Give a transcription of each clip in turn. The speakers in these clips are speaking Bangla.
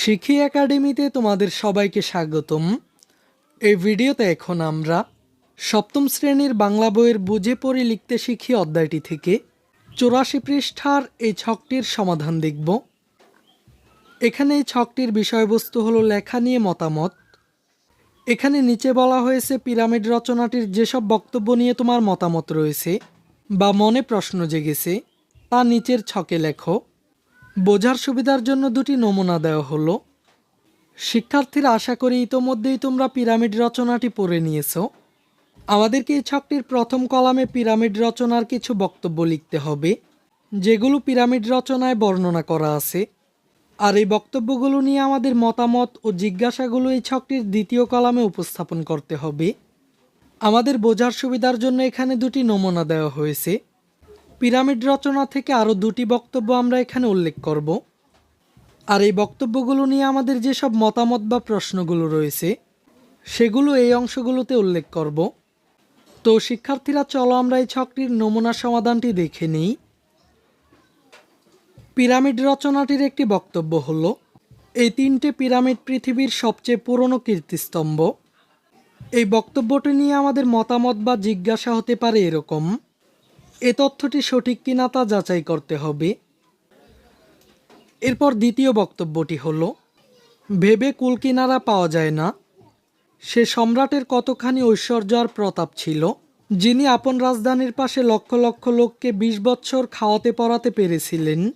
শিখি একাডেমিতে তোমাদের সবাইকে স্বাগতম। এই ভিডিওতে এখন আমরা সপ্তম শ্রেণির বাংলা বইয়ের বুঝে পড়ে লিখতে শিখি অধ্যায়টি থেকে চৌরাশি পৃষ্ঠার এই ছকটির সমাধান দেখব। এখানে এই ছকটির বিষয়বস্তু হলো লেখা নিয়ে মতামত। এখানে নিচে বলা হয়েছে পিরামিড রচনাটির যেসব বক্তব্য নিয়ে তোমার মতামত রয়েছে বা মনে প্রশ্ন জেগেছে, তা নিচের ছকে লেখো। বোঝার সুবিধার জন্য দুটি নমুনা দেওয়া হলো। শিক্ষার্থীরা আশা করি ইতোমধ্যেই তোমরা পিরামিড রচনাটি পড়ে নিয়েছো। আমাদেরকে এই ছকটির প্রথম কলামে পিরামিড রচনার কিছু বক্তব্য লিখতে হবে, যেগুলো পিরামিড রচনায় বর্ণনা করা আছে। আর এই বক্তব্যগুলো নিয়ে আমাদের মতামত ও জিজ্ঞাসাগুলো এই ছকটির দ্বিতীয় কলামে উপস্থাপন করতে হবে। আমাদের বোঝার সুবিধার জন্য এখানে দুটি নমুনা দেওয়া হয়েছে। পিরামিড রচনা থেকে আরও দুটি বক্তব্য আমরা এখানে উল্লেখ করব। আর এই বক্তব্যগুলো নিয়ে আমাদের যেসব মতামত বা প্রশ্নগুলো রয়েছে, সেগুলো এই অংশগুলোতে উল্লেখ করব। তো শিক্ষার্থীরা, চলো আমরা এই ছকটির নমুনা সমাধানটি দেখে নিই। পিরামিড রচনাটির একটি বক্তব্য হল, এই তিনটে পিরামিড পৃথিবীর সবচেয়ে পুরনো কীর্তিস্তম্ভ। এই বক্তব্যটি নিয়ে আমাদের মতামত বা জিজ্ঞাসা হতে পারে এরকম এ তথ্যটি সঠিক কিনা তা যাচাই করতে হবে। এরপর দ্বিতীয় বক্তব্যটি হলো, ভেবে কুলকিনারা পাওয়া যায় না। সে সম্রাটের কতখানি ঐশ্বর্য আর প্রতাপ ছিল, যিনি আপন রাজধানীর পাশে লক্ষ লক্ষ লোককে বিশ বৎসর খাওয়াতে পড়াতে পেরেছিলেন।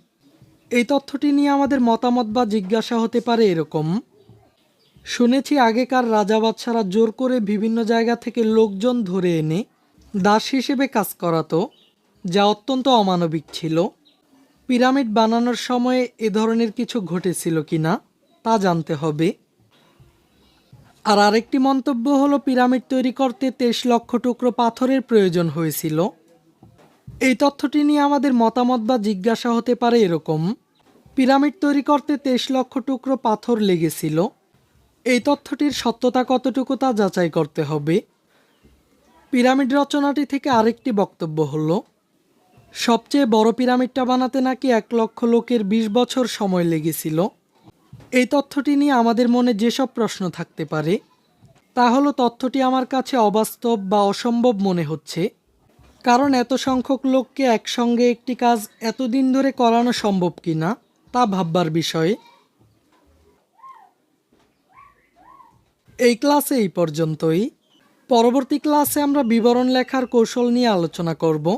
এই তথ্যটি নিয়ে আমাদের মতামত বা জিজ্ঞাসা হতে পারে এরকম, শুনেছি আগেকার রাজা বাদশারা জোর করে বিভিন্ন জায়গা থেকে লোকজন ধরে এনে দাস হিসেবে কাজ করাতো। যা অত্যন্ত অমানবিক ছিল। পিরামিড বানানোর সময়ে এ ধরনের কিছু ঘটেছিল কিনা তা জানতে হবে। আর আরেকটি মন্তব্য হলো, পিরামিড তৈরি করতে তেইশ লক্ষ টুকরো পাথরের প্রয়োজন হয়েছিল। এই তথ্যটি নিয়ে আমাদের মতামত বা জিজ্ঞাসা হতে পারে এরকম, পিরামিড তৈরি করতে তেইশ লক্ষ টুকরো পাথর লেগেছিল। এই তথ্যটির সত্যতা কতটুকু তা যাচাই করতে হবে। পিরামিড রচনাটি থেকে আরেকটি বক্তব্য হলো সবচেয়ে বড় পিরামিডটা বানাতে নাকি এক লক্ষ লোকের বিশ বছর সময় লেগেছিল? এই তথ্যটি নিয়ে আমাদের মনে যেসব প্রশ্ন থাকতে পারে, তা হলো তথ্যটি আমার কাছে অবাস্তব বা অসম্ভব মনে হচ্ছে। কারণ এত সংখ্যক লোককে একসঙ্গে একটি কাজ এতদিন ধরে করানো সম্ভব কি না তা ভাববার বিষয়ে। এই ক্লাসে এই পর্যন্তই। পরবর্তী ক্লাসে আমরা বিবরণ লেখার কৌশল নিয়ে আলোচনা করব।